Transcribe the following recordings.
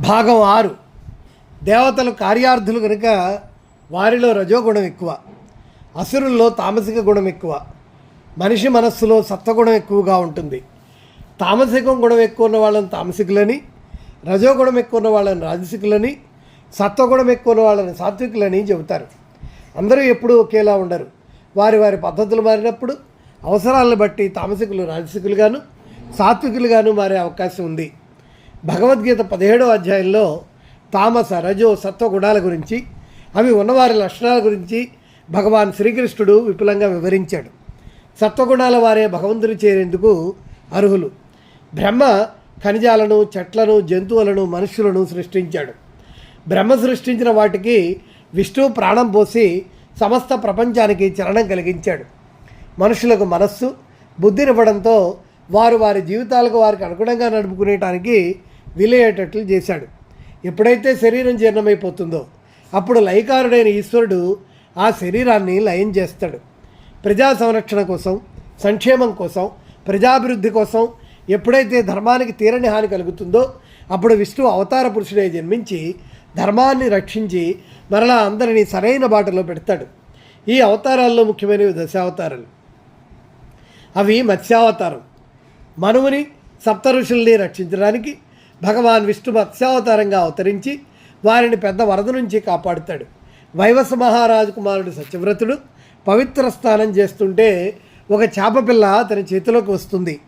భాగం ఆరు. దేవతలు కార్యార్థులు కనుక వారిలో రజోగుణం ఎక్కువ అసురుల్లో తామసిక గుణం ఎక్కువ మనిషి మనస్సులో సత్వగుణం ఎక్కువగా ఉంటుంది. తామసికం గుణం ఎక్కువ ఉన్న వాళ్ళని తామసికులని రజోగుణం ఎక్కువ ఉన్న వాళ్ళని రాజసికులని సత్వగుణం ఎక్కువ ఉన్న వాళ్ళని సాత్వికులని చెబుతారు. అందరూ ఎప్పుడూ ఒకేలా ఉండరు. వారి వారి పద్ధతులు మారినప్పుడు అవసరాలను బట్టి తామసికులు రాజసికులుగాను సాత్వికులుగాను మారే అవకాశం ఉంది. భగవద్గీత పదిహేడో అధ్యాయంలో తామస రజో సత్వ గుణాల గురించి అవి ఉన్నవారి లక్షణాల గురించి భగవాన్ శ్రీకృష్ణుడు విపులంగా వివరించాడు. సత్వగుణాల వారే భగవంతుని చేరేందుకు అర్హులు. బ్రహ్మ ఖనిజాలను చెట్లను జంతువులను మనుషులను సృష్టించాడు. బ్రహ్మ సృష్టించిన వాటికి విష్ణువు ప్రాణం పోసి సమస్త ప్రపంచానికి చలనం కలిగించాడు. మనుషులకు మనస్సు బుద్ధినివ్వడంతో వారు వారి జీవితాలకు వారికి అనుగుణంగా నడుపుకునేటానికి వీలయ్యేటట్లు చేశాడు. ఎప్పుడైతే శరీరం జీర్ణమైపోతుందో అప్పుడు లయకారుడైన ఈశ్వరుడు ఆ శరీరాన్ని లయం చేస్తాడు. ప్రజా సంరక్షణ కోసం సంక్షేమం కోసం ప్రజాభివృద్ధి కోసం ఎప్పుడైతే ధర్మానికి తీరని హాని కలుగుతుందో అప్పుడు విష్ణు అవతార పురుషుడే జన్మించి ధర్మాన్ని రక్షించి మరలా అందరినీ సరైన బాటలో పెడతాడు. ఈ అవతారాల్లో ముఖ్యమైనవి దశావతారాలు. అవి మత్స్యావతారం. మనువుని సప్త ఋషుల్ని రక్షించడానికి భగవాన్ విష్ణు మత్స్యావతారంగా అవతరించి వారిని పెద్ద వరద నుంచి కాపాడుతాడు. వైవస మహారాజు కుమారుడు సత్యవ్రతుడు పవిత్ర స్నానం చేస్తుంటే ఒక చేప పిల్ల తన చేతిలోకి వస్తుంది.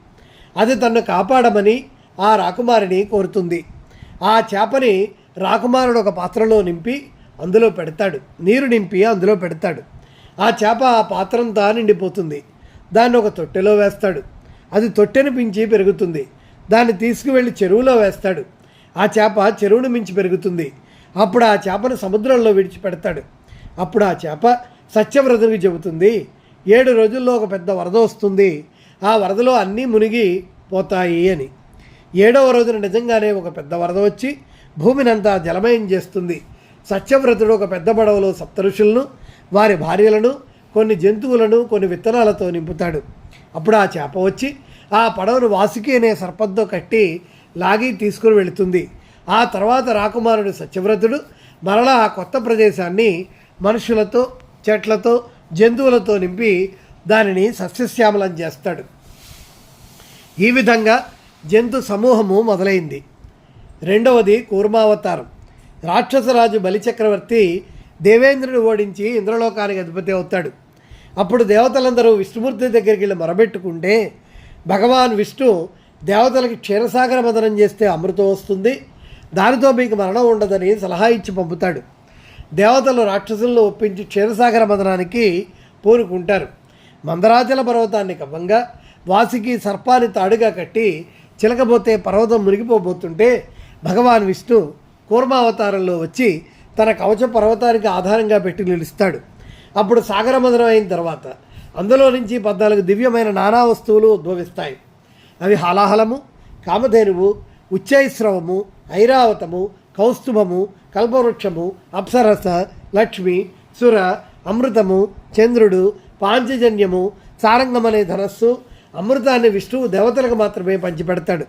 అది తన్ను కాపాడమని ఆ రాకుమారిని కోరుతుంది. ఆ చేపని రాకుమారుడు ఒక పాత్రలో నింపి అందులో పెడతాడు. నీరు నింపి అందులో పెడతాడు. ఆ చేప ఆ పాత్రంతా నిండిపోతుంది. దాన్ని ఒక తొట్టెలో వేస్తాడు. అది తొట్టెను మించి పెరుగుతుంది. దాన్ని తీసుకువెళ్ళి చెరువులో వేస్తాడు. ఆ చేప చెరువును మించి పెరుగుతుంది. అప్పుడు ఆ చేపను సముద్రంలో విడిచిపెడతాడు. అప్పుడు ఆ చేప సత్యవ్రతునికి చెబుతుంది ఏడు రోజుల్లో ఒక పెద్ద వరద వస్తుంది. ఆ వరదలో అన్నీ మునిగి పోతాయి అని. ఏడవ రోజున నిజంగానే ఒక పెద్ద వరద వచ్చి భూమినంతా జలమయం చేస్తుంది. సత్యవ్రతుడు ఒక పెద్ద పడవలో సప్తఋషులను వారి భార్యలను కొన్ని జంతువులను కొన్ని విత్తనాలతో నింపుతాడు. అప్పుడు ఆ చేప వచ్చి ఆ పడవను వాసుకి అనే సర్పంతో కట్టి లాగి తీసుకుని వెళుతుంది. ఆ తర్వాత రాకుమారుడు సత్యవ్రతుడు మరలా ఆ కొత్త ప్రదేశాన్ని మనుషులతో చెట్లతో జంతువులతో నింపి దానిని సస్యశ్యామలం చేస్తాడు. ఈ విధంగా జంతు సమూహము మొదలైంది. రెండవది కూర్మావతారం. రాక్షసరాజు బలిచక్రవర్తి దేవేంద్రుని ఓడించి ఇంద్రలోకానికి అధిపతి అవుతాడు. అప్పుడు దేవతలందరూ విష్ణుమూర్తి దగ్గరికి వెళ్ళి మొరబెట్టుకుంటే భగవాన్ విష్ణు దేవతలకి క్షీరసాగర మదనం చేస్తే అమృతం వస్తుంది. దానితో మీకు మరణం ఉండదని సలహా ఇచ్చి పంపుతాడు. దేవతలు రాక్షసులను ఒప్పించి క్షీరసాగర మదనానికి పూనుకుంటారు. మందరాచల పర్వతాన్ని కవ్వంగా వాసికి సర్పాన్ని తాడుగా కట్టి చిలకబోతే పర్వతం మునిగిపోబోతుంటే భగవాన్ విష్ణు కూర్మావతారంలో వచ్చి తన కవచ పర్వతానికి ఆధారంగా పెట్టి నిలుస్తాడు. అప్పుడు సాగరమదనం అయిన తర్వాత అందులో నుంచి పద్నాలుగు దివ్యమైన నానా వస్తువులు ఉద్భవిస్తాయి. అవి హలాహలము కామధేనువు ఉచ్చైశ్రవము ఐరావతము కౌస్తుభము కల్పవృక్షము అప్సరస లక్ష్మి సుర అమృతము చంద్రుడు పాంచజన్యము సారంగం అనే ధనస్సు అమృతాన్ని విష్ణువు దేవతలకు మాత్రమే పంచిపెడతాడు.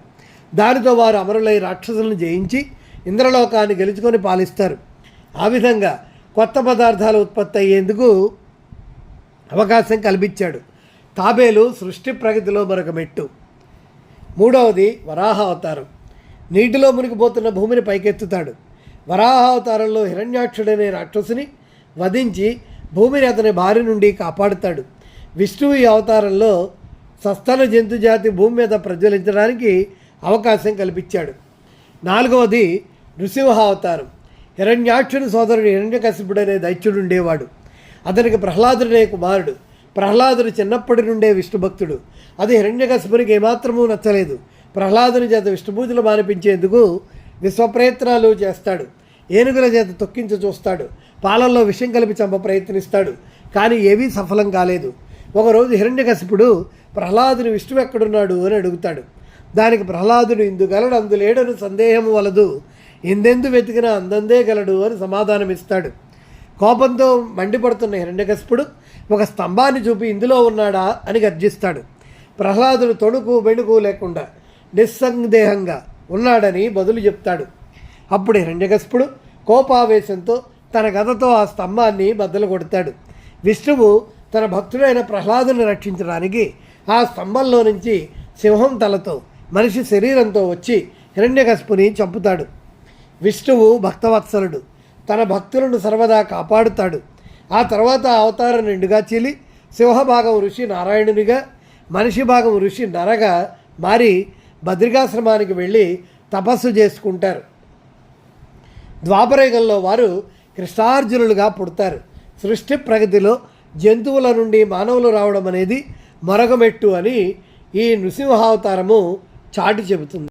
దానితో వారు అమరులై రాక్షసులను జయించి ఇంద్రలోకాన్ని గెలుచుకొని పాలిస్తారు. ఆ విధంగా కొత్త పదార్థాలు ఉత్పత్తి అయ్యేందుకు అవకాశం కల్పించాడు. తాబేలు సృష్టి ప్రగతిలో మరొక మెట్టు. మూడవది వరాహ అవతారం. నీటిలో మునిగిపోతున్న భూమిని పైకెత్తుతాడు. వరాహ అవతారంలో హిరణ్యాక్షుడనే రాక్షసుని వధించి భూమిని అతని భార్య నుండి కాపాడుతాడు. విష్ణువు ఈ అవతారంలో సస్తన జంతుజాతి భూమి మీద ప్రజ్వలించడానికి అవకాశం కల్పించాడు. నాలుగవది నృసింహ అవతారం హిరణ్యాక్షుని సోదరుడు హిరణ్యకశిపుడనే దైత్యుడు ఉండేవాడు. అతనికి ప్రహ్లాదుడనే కుమారుడు. ప్రహ్లాదుడు చిన్నప్పటి నుండే విష్ణుభక్తుడు. అది హిరణ్యకశిపునికి ఏమాత్రమూ నచ్చలేదు. ప్రహ్లాదుని చేత విష్ణుపూజలు మానిపించేందుకు విశ్వప్రయత్నాలు చేస్తాడు. ఏనుగుల చేత తొక్కించి చూస్తాడు. పాలల్లో విషం కలిపి చంప ప్రయత్నిస్తాడు. కానీ ఏవీ సఫలం కాలేదు. ఒకరోజు హిరణ్యకశిపుడు ప్రహ్లాదుని విష్ణువు ఎక్కడున్నాడు? అని అడుగుతాడు. దానికి ప్రహ్లాదుడు ఇందుగలడు అందులేడని సందేహం వలదు. ఎందెందు వెతికినా అందందే గలడు అని సమాధానమిస్తాడు. కోపంతో మండిపడుతున్న హిరణ్యకశిపుడు. ఒక స్తంభాన్ని చూపి ఇందులో ఉన్నాడా అని గర్జిస్తాడు. ప్రహ్లాదుడు తొణుకు బెణుకు లేకుండా నిస్సందేహంగా ఉన్నాడని బదులు చెప్తాడు. అప్పుడు హిరణ్యకశిపుడు కోపావేశంతో తన గదతో ఆ స్తంభాన్ని బద్దలు కొడతాడు. విష్ణువు తన భక్తుడైన ప్రహ్లాదుని రక్షించడానికి ఆ స్తంభంలో నుంచి సింహం తలతో మనిషి శరీరంతో వచ్చి హిరణ్యకశిపుని చంపుతాడు. విష్ణువు భక్తవత్సలుడు. తన భక్తులను సర్వదా కాపాడుతాడు. ఆ తర్వాత అవతారం నిండుగా చీలి సింహభాగం ఋషి నారాయణునిగా మనిషి భాగం ఋషి నరగా మారి బద్రికాశ్రమానికి వెళ్ళి తపస్సు చేసుకుంటారు. ద్వాపరయుగంలో వారు కృష్ణార్జునులుగా పుడతారు. సృష్టి ప్రగతిలో జంతువుల నుండి మానవులు రావడం అనేది మరొక మెట్టు అని ఈ నృసింహావతారము చాటి చెబుతుంది.